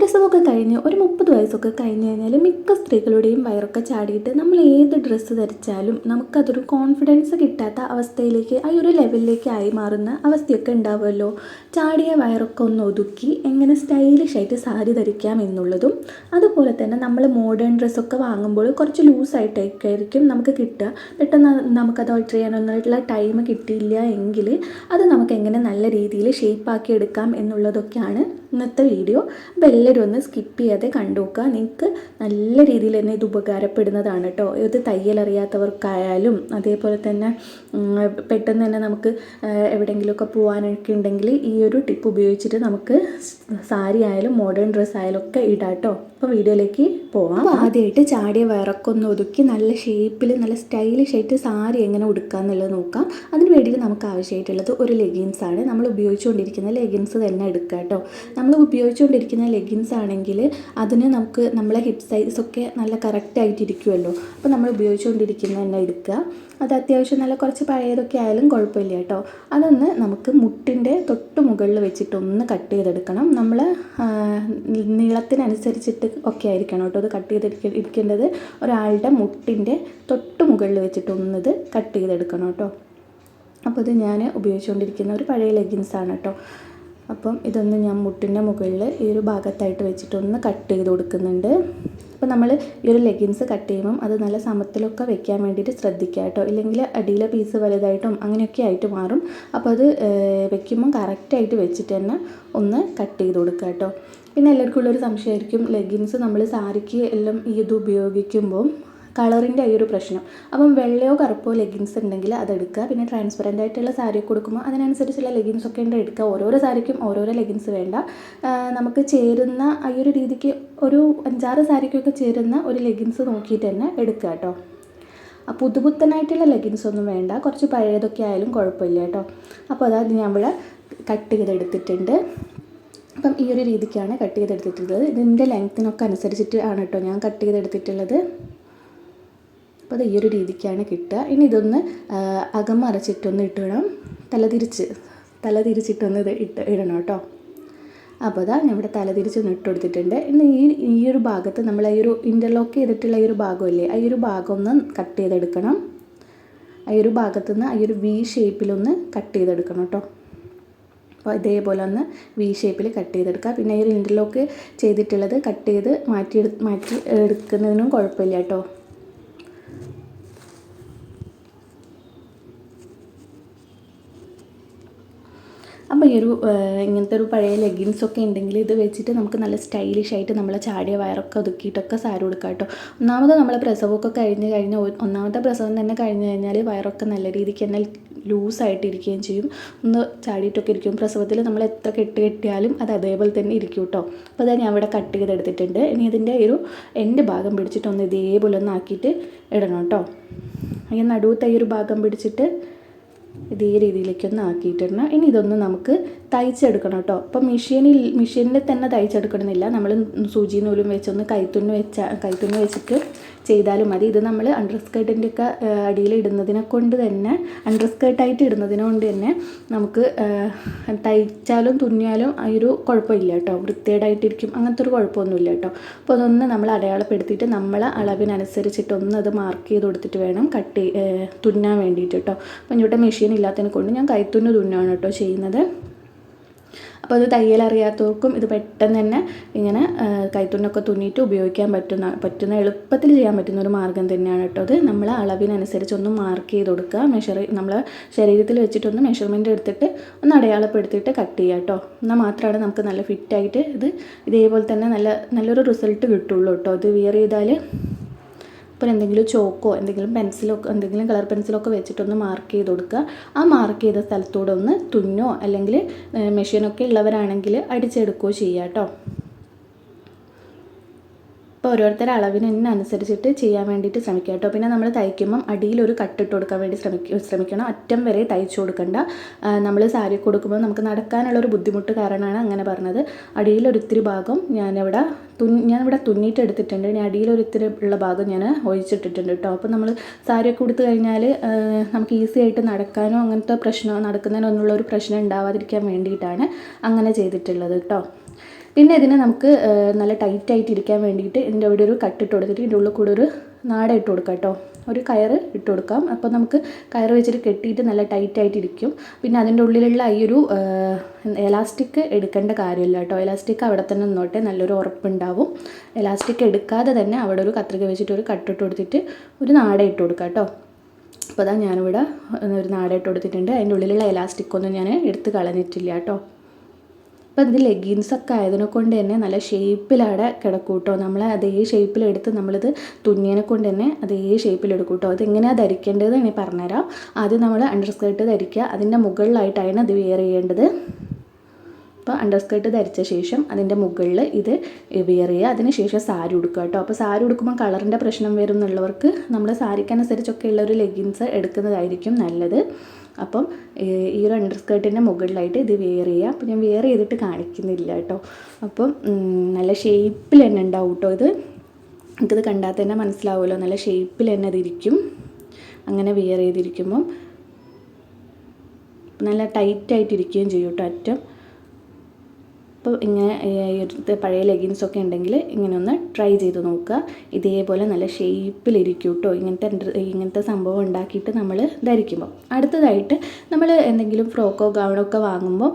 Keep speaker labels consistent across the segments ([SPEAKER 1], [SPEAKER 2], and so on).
[SPEAKER 1] പ്രസവമൊക്കെ കഴിഞ്ഞ് ഒരു മുപ്പത് വയസ്സൊക്കെ കഴിഞ്ഞ് കഴിഞ്ഞാൽ മിക്ക സ്ത്രീകളുടെയും വയറൊക്കെ ചാടിയിട്ട് നമ്മൾ ഏത് ഡ്രസ്സ് ധരിച്ചാലും നമുക്കതൊരു കോൺഫിഡൻസ് കിട്ടാത്ത അവസ്ഥയിലേക്ക് ആ ഒരു ലെവലിലേക്ക് ആയി മാറുന്ന അവസ്ഥയൊക്കെ ഉണ്ടാവുമല്ലോ. ചാടിയ വയറൊക്കെ ഒന്ന് ഒതുക്കി എങ്ങനെ സ്റ്റൈലിഷ് ആയിട്ട് സാരി ധരിക്കാം എന്നുള്ളതും അതുപോലെ തന്നെ നമ്മൾ മോഡേൺ ഡ്രസ്സൊക്കെ വാങ്ങുമ്പോൾ കുറച്ച് ലൂസായിട്ടൊക്കെ ആയിരിക്കും നമുക്ക് കിട്ടുക. പെട്ടെന്ന് നമുക്കത് ഓൾട്ടർ ചെയ്യാനൊന്നുള്ള ടൈം കിട്ടിയില്ല എങ്കിൽ അത് നമുക്ക് എങ്ങനെ നല്ല രീതിയിൽ ഷേപ്പാക്കി എടുക്കാം എന്നുള്ളതൊക്കെയാണ് ഇന്നത്തെ വീഡിയോ അപ്പോൾ എല്ലാവരും ഒന്ന് സ്കിപ്പ് ചെയ്യാതെ കണ്ടു നോക്കുക നിങ്ങൾക്ക് നല്ല രീതിയിൽ തന്നെ ഇത് ഉപകാരപ്പെടുന്നതാണ് കേട്ടോ ഇത് തയ്യൽ അറിയാത്തവർക്കായാലും അതേപോലെ തന്നെ പെട്ടെന്ന് തന്നെ നമുക്ക് എവിടെയെങ്കിലുമൊക്കെ പോകാനൊക്കെ ഉണ്ടെങ്കിൽ ഈ ഒരു ടിപ്പ് ഉപയോഗിച്ചിട്ട് നമുക്ക് സാരി ആയാലും മോഡേൺ ഡ്രസ്സ് ആയാലും ഒക്കെ ഇടാം കേട്ടോ അപ്പോൾ വീഡിയോയിലേക്ക് പോവാം. ആദ്യമായിട്ട് ചാടിയ വയറൊക്കെ ഒന്ന് ഒതുക്കി നല്ല ഷേപ്പിൽ നല്ല സ്റ്റൈലിഷ് ആയിട്ട് സാരി എങ്ങനെ ഉടുക്കുക എന്നുള്ളത് നോക്കാം. അതിന് വേണ്ടിയിട്ട് നമുക്ക് ആവശ്യമായിട്ടുള്ളത് ഒരു ലെഗിൻസ് ആണ്. നമ്മൾ ഉപയോഗിച്ചുകൊണ്ടിരിക്കുന്ന ലെഗിൻസ് തന്നെ എടുക്കുക കേട്ടോ നമ്മൾ ഉപയോഗിച്ചുകൊണ്ടിരിക്കുന്ന ലെഗിൻസ് ആണെങ്കിൽ അതിന് നമുക്ക് നമ്മളെ ഹിപ്പ് സൈസ് ഒക്കെ നല്ല കറക്റ്റായിട്ട് ഇരിക്കുമല്ലോ അപ്പോൾ നമ്മൾ ഉപയോഗിച്ചുകൊണ്ടിരിക്കുന്ന തന്നെ എടുക്കുക. അത് അത്യാവശ്യം നല്ല കുറച്ച് പഴയതൊക്കെ ആയാലും കുഴപ്പമില്ല കേട്ടോ. അതൊന്ന് നമുക്ക് മുട്ടിന്റെ തൊട്ട് മുകളിൽ വെച്ചിട്ട് ഒന്ന് കട്ട് ചെയ്തെടുക്കണം. നമ്മൾ നീളത്തിനനുസരിച്ചിട്ട് ഒക്കെ ആയിരിക്കണം കേട്ടോ അത് കട്ട് ചെയ്തെടുക്ക ഇരിക്കേണ്ടത്. ഒരാളുടെ മുട്ടിന്റെ തൊട്ട് മുകളിൽ വെച്ചിട്ട് ഒന്നത് കട്ട് ചെയ്തെടുക്കണം കേട്ടോ. അപ്പോൾ ഇത് ഞാൻ ഉപയോഗിച്ചുകൊണ്ടിരിക്കുന്ന ഒരു പഴയ ലെഗിൻസാണ് കേട്ടോ. അപ്പം ഇതൊന്ന് ഞാൻ മുട്ടിന്റെ മുകളിൽ ഈ ഒരു ഭാഗത്തായിട്ട് വെച്ചിട്ടൊന്ന് കട്ട് ചെയ്ത് കൊടുക്കുന്നുണ്ട്. അപ്പോൾ നമ്മൾ ഈ ഒരു ലെഗിൻസ് കട്ട് ചെയ്യുമ്പം അത് നല്ല സമത്തിലൊക്കെ വെക്കാൻ വേണ്ടിയിട്ട് ശ്രദ്ധിക്കുക കേട്ടോ. ഇല്ലെങ്കിൽ അടിയിലെ പീസ് വലുതായിട്ടും അങ്ങനെയൊക്കെ ആയിട്ട് മാറും. അപ്പോൾ അത് വെക്കുമ്പം കറക്റ്റായിട്ട് വെച്ചിട്ട് തന്നെ ഒന്ന് കട്ട് ചെയ്ത് കൊടുക്കുക കേട്ടോ. പിന്നെ എല്ലാവർക്കും ഉള്ളൊരു സംശയമായിരിക്കും. ലെഗിൻസ് നമ്മൾ സാരിക്ക് എല്ലാം ഇത് ഉപയോഗിക്കുമ്പോൾ കളറിന്റെ ഈ ഒരു പ്രശ്നം. അപ്പം വെള്ളയോ കറുപ്പോ ലെഗിൻസ് ഉണ്ടെങ്കിൽ അതെടുക്കുക പിന്നെ ട്രാൻസ്പെറന്റ് ആയിട്ടുള്ള സാരി കൊടുക്കുമ്പോൾ അതിനനുസരിച്ചുള്ള ലെഗിൻസ് ഒക്കെ ഉണ്ട് എടുക്കുക. ഓരോരോ സാരിക്കും ഓരോരോ ലെഗിൻസ് വേണ്ട. നമുക്ക് ചേരുന്ന ഈ ഒരു രീതിക്ക് ഒരു അഞ്ചാറ് സാരിക്കൊക്കെ ചേരുന്ന ഒരു ലെഗിൻസ് നോക്കിയിട്ട് തന്നെ എടുക്കുക കേട്ടോ. പുതുപുത്തനായിട്ടുള്ള ലെഗിൻസ് ഒന്നും വേണ്ട. കുറച്ച് പഴയതൊക്കെ ആയാലും കുഴപ്പമില്ല കേട്ടോ. അപ്പോൾ അതായത് ഞാൻ ഇവിടെ കട്ട് ചെയ്തെടുത്തിട്ടുണ്ട്. അപ്പം ഈ ഒരു രീതിക്കാണ് കട്ട് ചെയ്തെടുത്തിട്ടുള്ളത്. ഇതിന്റെ ലെങ്ത്തിനൊക്കെ അനുസരിച്ചിട്ട് ആണ് കേട്ടോ ഞാൻ കട്ട് ചെയ്തെടുത്തിട്ടുള്ളത്. അപ്പോൾ അത് ഈ ഒരു രീതിക്കാണ് കിട്ടുക. ഇനി ഇതൊന്ന് അകം മറച്ചിട്ടൊന്ന് ഇട്ട് തല തിരിച്ച് തല തിരിച്ചിട്ടൊന്ന് ഇത് ഇട്ട് ഇടണം കേട്ടോ. അപ്പോൾ അതാ ഞാൻ ഇവിടെ തലതിരിച്ചൊന്ന് ഇട്ട് കൊടുത്തിട്ടുണ്ട്. ഇന്ന് ഈ ഈ ഒരു ഭാഗത്ത് നമ്മൾ ഈ ഒരു ഇന്റർലോക്ക് ചെയ്തിട്ടുള്ള ഈ ഒരു ഭാഗമില്ലേ ആ ഒരു ഭാഗം ഒന്ന് കട്ട് ചെയ്തെടുക്കണം. ആ ഒരു ഭാഗത്തു നിന്ന് ഈ ഒരു വി ഷേപ്പിലൊന്ന് കട്ട് ചെയ്തെടുക്കണം കേട്ടോ. അപ്പോൾ ഇതേപോലെ ഒന്ന് വി ഷേപ്പിൽ കട്ട് ചെയ്തെടുക്കുക പിന്നെ ഈ ഒരു ഇന്റർലോക്ക് ചെയ്തിട്ടുള്ളത് കട്ട് ചെയ്ത് മാറ്റി മാറ്റി എടുക്കുന്നതിനും കുഴപ്പമില്ല കേട്ടോ അപ്പോൾ ഈ ഒരു ഇങ്ങനത്തെ ഒരു പഴയ ലെഗിൻസ് ഒക്കെ ഉണ്ടെങ്കിൽ ഇത് വെച്ചിട്ട് നമുക്ക് നല്ല സ്റ്റൈലിഷ് ആയിട്ട് നമ്മളെ ചാടിയ വയറൊക്കെ ഒതുക്കിയിട്ടൊക്കെ സാരി കൊടുക്കാം കേട്ടോ. ഒന്നാമത് നമ്മളെ പ്രസവമൊക്കെ കഴിഞ്ഞ് കഴിഞ്ഞ് ഒന്നാമത്തെ പ്രസവം തന്നെ കഴിഞ്ഞ് കഴിഞ്ഞാൽ വയറൊക്കെ നല്ല രീതിക്ക് തന്നെ ലൂസായിട്ട് ഇരിക്കുകയും ചെയ്യും. ഒന്ന് ചാടിയിട്ടൊക്കെ ഇരിക്കും. പ്രസവത്തിൽ നമ്മൾ എത്ര കെട്ട് കെട്ടിയാലും അത് അതേപോലെ തന്നെ ഇരിക്കും കേട്ടോ. അപ്പോൾ അതാ ഞാൻ ഇവിടെ കട്ട് ചെയ്തെടുത്തിട്ടുണ്ട് ഇനി ഇതിന്റെ ഒരു എന്റെ ഭാഗം പിടിച്ചിട്ട് ഒന്ന് ഇതേപോലെ ഒന്ന് ആക്കിയിട്ട് ഇടണം കേട്ടോ. ഈ നടുവത്തെ ഈ ഒരു ഭാഗം പിടിച്ചിട്ട് ഇതേ രീതിയിലേക്ക് ഒന്ന് ആക്കിയിട്ടിടണം. ഇനി ഇതൊന്ന് നമുക്ക് തയ്ച്ചെടുക്കണം കേട്ടോ. അപ്പം മെഷീനിൽ മെഷീനിൽ തന്നെ തയ്ച്ചെടുക്കണമെന്നില്ല. നമ്മൾ സൂചി നൂലും വെച്ചൊന്ന് കൈത്തുന്ന് വെച്ച കൈത്തുന്ന് വെച്ചിട്ട് ചെയ്താലും മതി. ഇത് നമ്മൾ അണ്ടർ സ്കേർട്ടിന്റെ ഒക്കെ അടിയിൽ ഇടുന്നതിനെ കൊണ്ട് തന്നെ അണ്ടർ സ്കേർട്ടായിട്ട് ഇടുന്നതിനെ കൊണ്ട് തന്നെ നമുക്ക് തയ്ച്ചാലും തുന്നിയാലും ആ ഒരു കുഴപ്പമില്ല കേട്ടോ. വൃത്തികേടായിട്ടിരിക്കും. അങ്ങനത്തെ ഒരു കുഴപ്പമൊന്നുമില്ല കേട്ടോ. അപ്പോൾ അതൊന്ന് നമ്മൾ അടയാളപ്പെടുത്തിയിട്ട് നമ്മളെ അളവിനനുസരിച്ചിട്ട് ഒന്ന് അത് മാർക്ക് ചെയ്ത് കൊടുത്തിട്ട് വേണം കട്ട് തുന്നാൻ വേണ്ടിയിട്ട് കേട്ടോ. അപ്പം ഇവിടെ മെഷീൻ ഇല്ലാത്തതിനെ കൊണ്ട് ഞാൻ കൈത്തുന്നു തുന്നാണ് കേട്ടോ ചെയ്യുന്നത്. അപ്പോൾ അത് തയ്യൽ അറിയാത്തവർക്കും ഇത് പെട്ടെന്ന് തന്നെ ഇങ്ങനെ കൈത്തുണ്ണൊക്കെ തുന്നിയിട്ട് ഉപയോഗിക്കാൻ പറ്റുന്ന പറ്റുന്ന എളുപ്പത്തിൽ ചെയ്യാൻ പറ്റുന്ന ഒരു മാർഗം തന്നെയാണ് കേട്ടോ അത്. നമ്മൾ അളവിനനുസരിച്ച് ഒന്ന് മാർക്ക് ചെയ്ത് കൊടുക്കുക. മെഷർ നമ്മൾ ശരീരത്തിൽ വെച്ചിട്ടൊന്ന് മെഷർമെന്റ് എടുത്തിട്ട് ഒന്ന് അടയാളപ്പെടുത്തിയിട്ട് കട്ട് ചെയ്യുക കേട്ടോ. എന്നാൽ മാത്രമാണ് നമുക്ക് നല്ല ഫിറ്റായിട്ട് ഇത് ഇതേപോലെ തന്നെ നല്ല നല്ലൊരു റിസൾട്ട് കിട്ടുള്ളൂ കേട്ടോ. ഇത് വിയർ ചെയ്താൽ ഇപ്പോൾ എന്തെങ്കിലും ചോക്കോ എന്തെങ്കിലും പെൻസിലോ എന്തെങ്കിലും കളർ പെൻസിലോ ഒക്കെ വെച്ചിട്ടൊന്ന് മാർക്ക് ചെയ്ത് കൊടുക്കുക. ആ മാർക്ക് ചെയ്ത സ്ഥലത്തൂടെ ഒന്ന് തുന്നോ അല്ലെങ്കിൽ മെഷീനൊക്കെ ഉള്ളവരാണെങ്കിൽ അടിച്ചെടുക്കുകയോ ചെയ്യുക കേട്ടോ. അപ്പോൾ ഓരോരുത്തരുടെ അളവിന് അനുസരിച്ചിട്ട് ചെയ്യാൻ വേണ്ടിയിട്ട് ശ്രമിക്കുക കേട്ടോ. പിന്നെ നമ്മൾ തയ്ക്കുമ്പം അടിയിലൊരു കട്ടിട്ട് കൊടുക്കാൻ വേണ്ടി ശ്രമിക്കുക ശ്രമിക്കണം. അറ്റം വരെ തയ്ച്ചു കൊടുക്കണ്ട. നമ്മൾ സാരി കൊടുക്കുമ്പോൾ നമുക്ക് നടക്കാനുള്ള ഒരു ബുദ്ധിമുട്ട് കാരണമാണ് അങ്ങനെ പറഞ്ഞത്. അടിയിലൊരിത്തിരി ഭാഗം ഞാനിവിടെ തുന്നി ഞാനിവിടെ തുന്നിയിട്ട് എടുത്തിട്ടുണ്ട്. ഇനി അടിയിലൊരിത്തിരി ഉള്ള ഭാഗം ഞാൻ ഒഴിച്ചിട്ടിട്ടുണ്ട് കേട്ടോ. അപ്പോൾ നമ്മൾ സാരിയൊക്കെ കൊടുത്തു കഴിഞ്ഞാൽ നമുക്ക് ഈസി ആയിട്ട് നടക്കാനോ അങ്ങനത്തെ പ്രശ്നം നടക്കുന്നതിനൊന്നുള്ള ഒരു പ്രശ്നം ഉണ്ടാവാതിരിക്കാൻ വേണ്ടിയിട്ടാണ് അങ്ങനെ ചെയ്തിട്ടുള്ളത് കേട്ടോ. പിന്നെ ഇതിനെ നമുക്ക് നല്ല ടൈറ്റായിട്ട് ഇരിക്കാൻ വേണ്ടിയിട്ട് ഇതിന്റെ അവിടെ ഒരു കട്ടിട്ട് കൊടുത്തിട്ട് ഇതിന്റെ ഉള്ളിൽ കൂടെ ഒരു നാട ഇട്ട് കൊടുക്കാം കേട്ടോ. ഒരു കയർ ഇട്ട് കൊടുക്കാം. അപ്പോൾ നമുക്ക് കയർ വെച്ചിട്ട് കെട്ടിയിട്ട് നല്ല ടൈറ്റ് ആയിട്ട് ഇരിക്കും. പിന്നെ അതിന്റെ ഉള്ളിലുള്ള ഈ ഒരു എലാസ്റ്റിക് എടുക്കേണ്ട കാര്യമില്ല കേട്ടോ. എലാസ്റ്റിക് അവിടെ തന്നെ നിന്നോട്ടെ. നല്ലൊരു ഉറപ്പുണ്ടാവും. എലാസ്റ്റിക് എടുക്കാതെ തന്നെ അവിടെ ഒരു കത്രിക വെച്ചിട്ട് ഒരു കട്ടിട്ട് കൊടുത്തിട്ട് ഒരു നാട ഇട്ട് കൊടുക്കാം കേട്ടോ. അപ്പോൾ അതാ ഞാനിവിടെ ഒരു നാട ഇട്ട് കൊടുത്തിട്ടുണ്ട്. അതിന്റെ ഉള്ളിലുള്ള എലാസ്റ്റിക് ഒന്നും ഞാൻ എടുത്ത് കളഞ്ഞിട്ടില്ല കേട്ടോ. അപ്പോൾ ഇത് ലെഗിൻസൊക്കെ ആയതിനെ കൊണ്ട് തന്നെ നല്ല ഷേപ്പിലവിടെ കിടക്കും കേട്ടോ. നമ്മൾ അതേ ഷേപ്പിലെടുത്ത് നമ്മളിത് തുന്നിയതിനെ കൊണ്ട് തന്നെ അതേ ഷേപ്പിലെടുക്കും കേട്ടോ. അതെങ്ങനെയാണ് ധരിക്കേണ്ടത് എന്ന് പറഞ്ഞുതരാം. ആദ്യം നമ്മൾ അണ്ടർ സ്കേർട്ട് ധരിക്കുക. അതിന്റെ മുകളിലായിട്ടാണ് അത് വെയർ ചെയ്യേണ്ടത്. അപ്പോൾ അണ്ടർ സ്കേർട്ട് ധരിച്ച ശേഷം അതിന്റെ മുകളിൽ ഇത് വെയർ ചെയ്യുക. അതിന് ശേഷം സാരി ഉടുക്കുക കേട്ടോ. അപ്പോൾ സാരി ഉടുക്കുമ്പോൾ കളറിന്റെ പ്രശ്നം വരും എന്നുള്ളവർക്ക് നമ്മൾ സാരിക്കനുസരിച്ചൊക്കെ ഉള്ള ഒരു ലെഗിൻസ് എടുക്കുന്നതായിരിക്കും നല്ലത്. അപ്പം ഈ ഒരു അണ്ടർ സ്കേർട്ടിന്റെ മുകളിലായിട്ട് ഇത് വെയർ ചെയ്യുക. അപ്പോൾ ഞാൻ വെയർ ചെയ്തിട്ട് കാണിക്കുന്നില്ല കേട്ടോ. അപ്പം നല്ല ഷേപ്പിൽ തന്നെ ഉണ്ടാവും കേട്ടോ ഇത്. നമുക്കിത് കണ്ടാൽ തന്നെ മനസ്സിലാവുമല്ലോ. നല്ല ഷേപ്പിൽ തന്നെ അതിരിക്കും അങ്ങനെ വെയർ ചെയ്തിരിക്കുമ്പം നല്ല ടൈറ്റായിട്ടിരിക്കുകയും ചെയ്യും കേട്ടോ അറ്റം. അപ്പോൾ ഇങ്ങനെ പഴയ ലെഗിൻസൊക്കെ ഉണ്ടെങ്കിൽ ഇങ്ങനെ ഒന്ന് ട്രൈ ചെയ്ത് നോക്കുക. ഇതേപോലെ നല്ല ഷേപ്പിലിരിക്കും കേട്ടോ ഇങ്ങനത്തെ ഇങ്ങനത്തെ സംഭവം ഉണ്ടാക്കിയിട്ട് നമ്മൾ ധരിക്കുമ്പോൾ. അടുത്തതായിട്ട് നമ്മൾ എന്തെങ്കിലും ഫ്രോക്കോ ഗൗണോ ഒക്കെ വാങ്ങുമ്പോൾ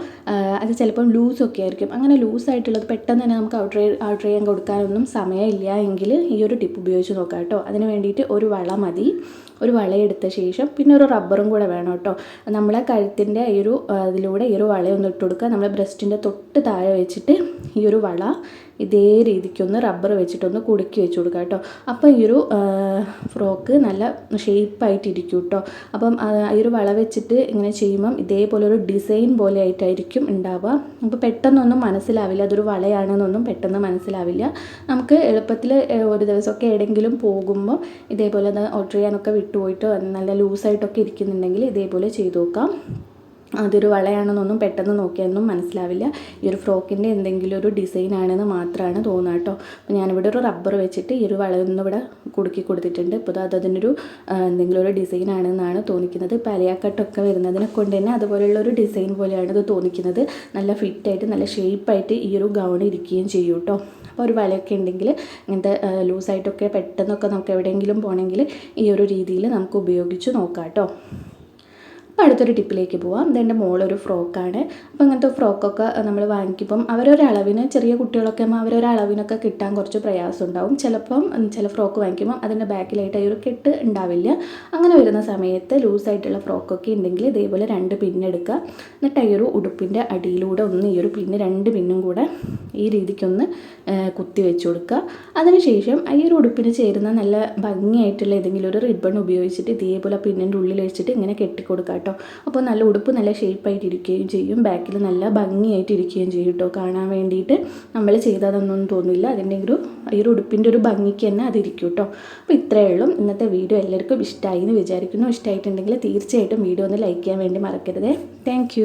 [SPEAKER 1] അത് ചിലപ്പം ലൂസൊക്കെ ആയിരിക്കും. അങ്ങനെ ലൂസായിട്ടുള്ളത് പെട്ടെന്ന് തന്നെ നമുക്ക് ഔട്ട് ഔട്ട് ചെയ്യാൻ കൊടുക്കാനൊന്നും സമയമില്ല എങ്കിൽ ഈ ഒരു ടിപ്പ് ഉപയോഗിച്ച് നോക്കാം കേട്ടോ അതിന് വേണ്ടിയിട്ട് ഒരു വള മതി. ഒരു വളയെടുത്ത ശേഷം പിന്നെ ഒരു റബ്ബറും കൂടെ വേണം കേട്ടോ. നമ്മളെ കഴുത്തിന്റെ ഈ ഒരു അതിലൂടെ ഈ ഒരു വളയൊന്ന് ഇട്ട് കൊടുക്കുക. നമ്മളെ ബ്രസ്റ്റിന്റെ തൊട്ട് താഴെ വെച്ചിട്ട് ഈ ഒരു വള ഇതേ രീതിക്കൊന്ന് റബ്ബർ വെച്ചിട്ടൊന്ന് കുടുക്കി വെച്ച് കൊടുക്കുക കേട്ടോ. അപ്പോൾ ഈ ഒരു ഫ്രോക്ക് നല്ല ഷേപ്പായിട്ട് ഇരിക്കും കേട്ടോ. അപ്പം ഈ ഒരു വള വെച്ചിട്ട് ഇങ്ങനെ ചെയ്യുമ്പം ഇതേപോലെ ഒരു ഡിസൈൻ പോലെ ആയിട്ടായിരിക്കും ഉണ്ടാവുക. അപ്പോൾ പെട്ടെന്നൊന്നും മനസ്സിലാവില്ല അതൊരു വളയാണെന്നൊന്നും പെട്ടെന്ന് മനസ്സിലാവില്ല. നമുക്ക് എളുപ്പത്തിൽ ഒരു ദിവസമൊക്കെ എവിടെയെങ്കിലും പോകുമ്പോൾ ഇതേപോലെ ഓർഡർ ചെയ്യാനൊക്കെ വിട്ടുപോയിട്ട് നല്ല ലൂസായിട്ടൊക്കെ ഇരിക്കുന്നുണ്ടെങ്കിൽ ഇതേപോലെ ചെയ്തു നോക്കാം. അതൊരു വളയാണെന്നൊന്നും പെട്ടെന്ന് നോക്കിയാലൊന്നും മനസ്സിലാവില്ല. ഈ ഒരു ഫ്രോക്കിന്റെ എന്തെങ്കിലും ഒരു ഡിസൈൻ ആണെന്ന് മാത്രമാണ് തോന്നുക കേട്ടോ. അപ്പോൾ ഞാനിവിടെ ഒരു റബ്ബർ വെച്ചിട്ട് ഈ ഒരു വളയൊന്നും ഇവിടെ കുടുക്കി കൊടുത്തിട്ടുണ്ട്. ഇപ്പോൾ അത് അതിനൊരു എന്തെങ്കിലും ഒരു ഡിസൈൻ ആണെന്നാണ് തോന്നിക്കുന്നത് പലയാക്കട്ടൊക്കെ വരുന്നതിനെ കൊണ്ട് തന്നെ അതുപോലെയുള്ള ഒരു ഡിസൈൻ പോലെയാണ് ഇത് തോന്നിക്കുന്നത്. നല്ല ഫിറ്റായിട്ട് നല്ല ഷേപ്പായിട്ട് ഈ ഒരു ഗൗൺ ഇരിക്കുകയും ചെയ്യും കേട്ടോ. അപ്പോൾ ഒരു വലയൊക്കെ ഉണ്ടെങ്കിൽ ഇങ്ങനത്തെ ലൂസായിട്ടൊക്കെ പെട്ടെന്നൊക്കെ നമുക്ക് എവിടെയെങ്കിലും പോകണമെങ്കിൽ ഈ ഒരു രീതിയിൽ നമുക്ക് ഉപയോഗിച്ച് നോക്കാം കേട്ടോ. അടുത്തൊരു ടിപ്പിലേക്ക് പോവാം. ഇതെന്റെ മോളൊരു ഫ്രോക്കാണ്. അപ്പോൾ ഇങ്ങനത്തെ ഫ്രോക്കൊക്കെ നമ്മൾ വാങ്ങിക്കുമ്പം അവരൊരളവിന് ചെറിയ കുട്ടികളൊക്കെ ആകുമ്പോൾ അവരൊരളവിനൊക്കെ കിട്ടാൻ കുറച്ച് പ്രയാസം ഉണ്ടാവും ചിലപ്പം ചില ഫ്രോക്ക് വാങ്ങിക്കുമ്പം അതിന്റെ ബാക്കിലായിട്ട് ഒരു കെട്ട് ഉണ്ടാവില്ല. അങ്ങനെ വരുന്ന സമയത്ത് ലൂസായിട്ടുള്ള ഫ്രോക്കൊക്കെ ഉണ്ടെങ്കിൽ ഇതേപോലെ രണ്ട് പിന്നെടുക്കുക. എന്നിട്ട് ഈ ഒരു ഉടുപ്പിന്റെ അടിയിലൂടെ ഒന്ന് ഈ ഒരു പിന്ന് രണ്ട് പിന്നും കൂടെ ഈ രീതിക്കൊന്ന് കുത്തി വെച്ച് കൊടുക്കുക. അതിനുശേഷം ഈ ഒരു ഉടുപ്പിന് ചേരുന്ന നല്ല ഭംഗിയായിട്ടുള്ള ഏതെങ്കിലും ഒരു റിബൺ ഉപയോഗിച്ചിട്ട് ഇതേപോലെ പിന്നിന്റെ ഉള്ളിൽ വെച്ചിട്ട് ഇങ്ങനെ കെട്ടിക്കൊടുക്കുക കേട്ടോ. അപ്പോൾ നല്ല ഉടുപ്പ് നല്ല ഷേപ്പായിട്ട് ഇരിക്കുകയും ചെയ്യും. ബാക്കിൽ നല്ല ഭംഗിയായിട്ട് ഇരിക്കുകയും ചെയ്യും കേട്ടോ. കാണാൻ വേണ്ടിയിട്ട് നമ്മൾ ചെയ്തതൊന്നും തോന്നില്ല. അതിന്റെ ഒരു ഈ ഒരു ഉടുപ്പിന്റെ ഒരു ഭംഗിക്ക് തന്നെ അതിരിക്കും കേട്ടോ. അപ്പോൾ ഇത്രയേ ഉള്ളൂ. ഇന്നത്തെ വീഡിയോ എല്ലാവർക്കും ഇഷ്ടമായി എന്ന് വിചാരിക്കുന്നു. ഇഷ്ടമായിട്ടുണ്ടെങ്കിൽ തീർച്ചയായിട്ടും വീഡിയോ ഒന്ന് ലൈക്ക് ചെയ്യാൻ വേണ്ടി മറക്കരുതേ. താങ്ക്